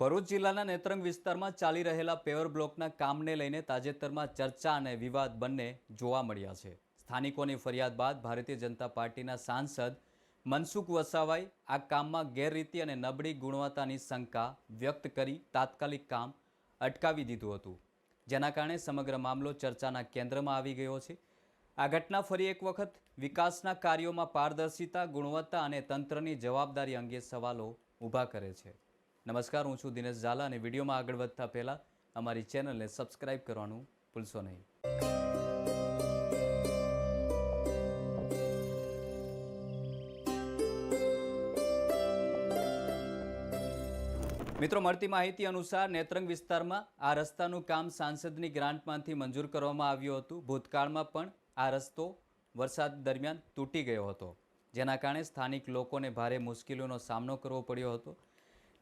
ભરૂચ જિલ્લાના નેત્રંગ વિસ્તારમાં ચાલી રહેલા પેવર બ્લોકના કામને લઈને તાજેતરમાં ચર્ચા અને વિવાદ બંને જોવા મળ્યા છે. સ્થાનિકોની ફરિયાદ બાદ ભારતીય જનતા પાર્ટીના સાંસદ મનસુખ વસાવાઈ આ કામમાં ગેરરીતિ અને નબળી ગુણવત્તાની શંકા વ્યક્ત કરી તાત્કાલિક કામ અટકાવી દીધું હતું. જેના કારણે સમગ્ર મામલો ચર્ચાના કેન્દ્રમાં આવી ગયો છે. આ ઘટના ફરી એક વખત વિકાસના કાર્યોમાં પારદર્શિતા, ગુણવત્તા અને તંત્રની જવાબદારી અંગે સવાલો ઊભા કરે છે. નમસ્કાર, હું છું દિનેશ ઝાલા અને વિડીયોમાં આગળ વધતા પહેલાં અમારી ચેનલને સબસ્ક્રાઇબ કરવાનું ભૂલશો નહીં. મિત્રો, મળતી માહિતી અનુસાર નેત્રંગ વિસ્તારમાં આ રસ્તાનું કામ સાંસદની ગ્રાન્ટમાંથી મંજૂર કરવામાં આવ્યું હતું. ભૂતકાળમાં પણ આ રસ્તો વરસાદ દરમિયાન તૂટી ગયો હતો, જેના કારણે સ્થાનિક લોકોને ભારે મુશ્કેલીઓનો સામનો કરવો પડ્યો હતો.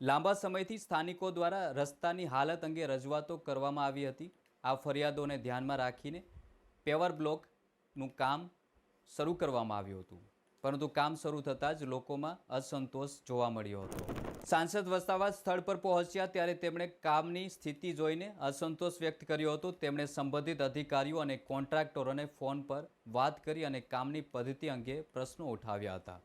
લાંબા સમયથી સ્થાનિકો દ્વારા રસ્તાની હાલત અંગે રજૂઆતો કરવામાં આવી હતી. આ ફરિયાદોને ધ્યાનમાં રાખીને પેવર બ્લોકનું કામ શરૂ કરવામાં આવ્યું હતું. પરંતુ કામ શરૂ થતાં જ લોકોમાં અસંતોષ જોવા મળ્યો હતો. સાંસદ વસાવા સ્થળ પર પહોંચ્યા ત્યારે તેમણે કામની સ્થિતિ જોઈને અસંતોષ વ્યક્ત કર્યો હતો. તેમણે સંબંધિત અધિકારીઓ અને કોન્ટ્રાક્ટરોને ફોન પર વાત કરી અને કામની પદ્ધતિ અંગે પ્રશ્નો ઉઠાવ્યા હતા.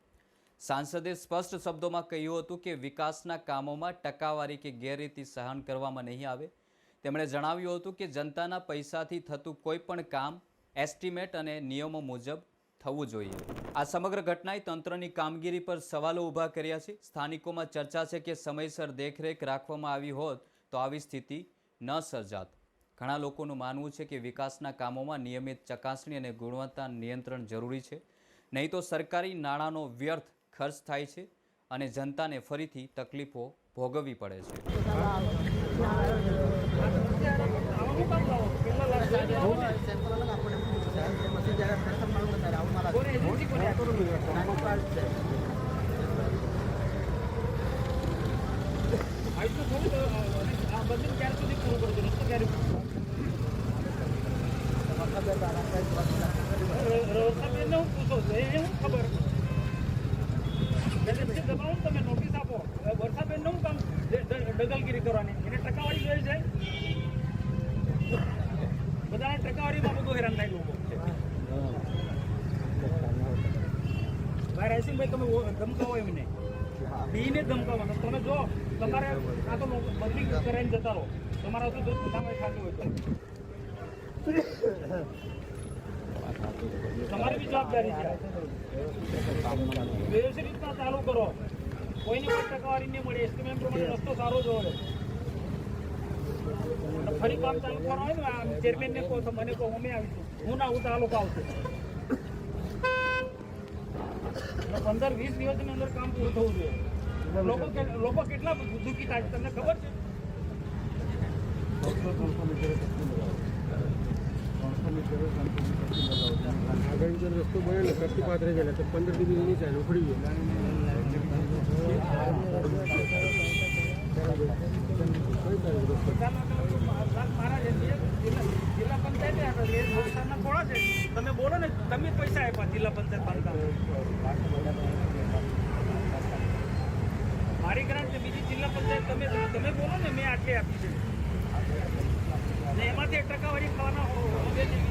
સાંસદે સ્પષ્ટ શબ્દોમાં કહ્યું હતું કે વિકાસના કામોમાં ટકાવારી કે ગેરરીતિ સહન કરવામાં નહીં આવે. તેમણે જણાવ્યું હતું કે જનતાના પૈસાથી થતું કોઈ પણ કામ, એસ્ટિમેટ અને નિયમો મુજબ થવું જોઈએ. આ સમગ્ર ઘટનાએ તંત્રની કામગીરી પર સવાલો ઊભા કર્યા છે. સ્થાનિકોમાં ચર્ચા છે કે સમયસર દેખરેખ રાખવામાં આવી હોત તો આવી સ્થિતિ ન સર્જાત. ઘણા લોકોનું માનવું છે કે વિકાસના કામોમાં નિયમિત ચકાસણી અને ગુણવત્તા નિયંત્રણ જરૂરી છે. નહીં તો સરકારી નાણાંનો વ્યર્થ ખર્ચ થાય છે અને જનતાને ફરીથી તકલીફો ભોગવવી પડે છે આટલું થોડું આ બધું ક્યાર સુધી પૂરું કરજો રસ્તો ક્યારે રસ્તાબેનને હું પૂછો છું એ હું ખબર એટલે દબાવો આપો. વર્ષાબેનને હું કામ ડગલગીરી કરવાની? એને ટકાવારી જોઈએ છે? બધાને ટકાવારીમાં બધું હેરાન થાય લોકો. ભાઈ રાયસિંહભાઈ, તમે ધમકાવો એમને બીને ધમકાવવાનો. તમે જો, તમારે આ તો બદલી કરાવીને જતા રહો. તમારા તો ખાતું હોય તો. તમારી બી જવાબદારી છે. વ્યવસ્થિત રીતના ચાલુ કરો. કોઈને કોઈ ટકાવારી નહીં મળે. એસ્ટિમેટ પ્રમાણે રસ્તો સારો જ હોય. ફરી કામ ચાલુ કરવાનું હોય ને ચેરમેન ચેરમેનને કહો તો મને કહો અમે આવીશું હું ના હું તો આ લોકો આવશે. પંદર વીસ દિવસની અંદર કામ પૂરું થવું જોઈએ. લોકો લોકો કેટલા દુઃખી થાય તમને ખબર છે? આગળ જો રસ્તો બનેલો કચ્છી પાથરે ગયેલા તો પંદર ડિગ્રી નીચે આવીને ઉખડી ગયો તમે બોલો ને તમે પૈસા આપ્યા જિલ્લા પંચાયત મારી ગ્રાન્ટ બીજી જિલ્લા પંચાયત તમે તમે બોલો ને, મેં આટલી આપી છે. ને એમાંથી એક ટકાવારી ખાવાના હોગે નહીં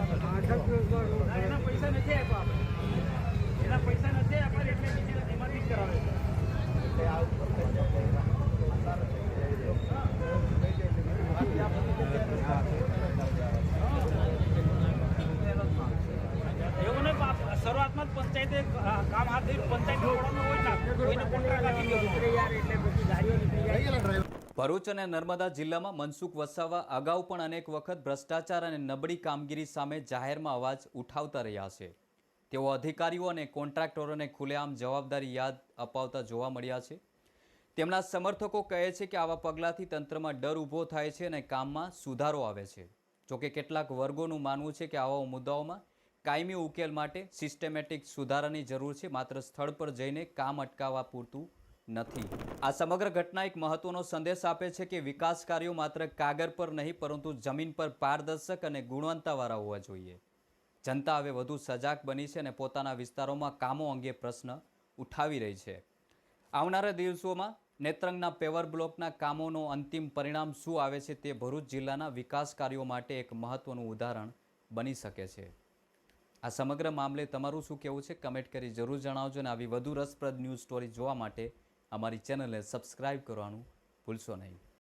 ના, એના પૈસા નથી આપ્યા આપણે એના પૈસા નથી આપ્યા એટલે બીજી એમાંથી જ કરાવે છે એવું નહીં બાપ, શરૂઆતમાં જ પંચાયતે અ, ભરૂચ અને નર્મદા જિલ્લામાં મનસુખ વસાવા અગાઉ પણ અનેક વખત ભ્રષ્ટાચાર અને નબળી કામગીરી સામે જાહેરમાં અવાજ ઉઠાવતા રહ્યા છે. તેઓ અધિકારીઓ અને કોન્ટ્રાક્ટરોને ખુલ્લેઆમ જવાબદારી યાદ અપાવતા જોવા મળ્યા છે. તેમના સમર્થકો કહે છે કે આવા પગલાંથી તંત્રમાં ડર ઊભો થાય છે અને કામમાં સુધારો આવે છે. જોકે કેટલાક વર્ગોનું માનવું છે કે આવા મુદ્દાઓમાં કાયમી ઉકેલ માટે સિસ્ટેમેટિક સુધારાની જરૂર છે. માત્ર સ્થળ પર જઈને કામ અટકાવવા પૂરતું નથી. આ સમગ્ર ઘટના એક મહત્વનો સંદેશ આપે છે કે વિકાસ કાર્યો માત્ર કાગળ પર નહીં, પરંતુ જમીન પર પારદર્શક અને ગુણવત્તાવાળા હોવા જોઈએ. જનતા હવે વધુ સજાગ બની છે અને પોતાના વિસ્તારોમાં કામો અંગે પ્રશ્ન ઉઠાવી રહી છે. આવનારા દિવસોમાં નેત્રંગના પેવર બ્લોકના કામોનો અંતિમ પરિણામ શું આવે છે તે ભરૂચ જિલ્લાના વિકાસ કાર્યો માટે એક મહત્વનું ઉદાહરણ બની શકે છે. આ સમગ્ર મામલે તમારું શું કહેવું છે? કમેન્ટ કરી જરૂર જણાવજો અને આવી વધુ રસપ્રદ ન્યૂઝ સ્ટોરી જોવા માટે અમારી ચેનલને સબસ્ક્રાઈબ કરવાનું ભૂલશો નહીં.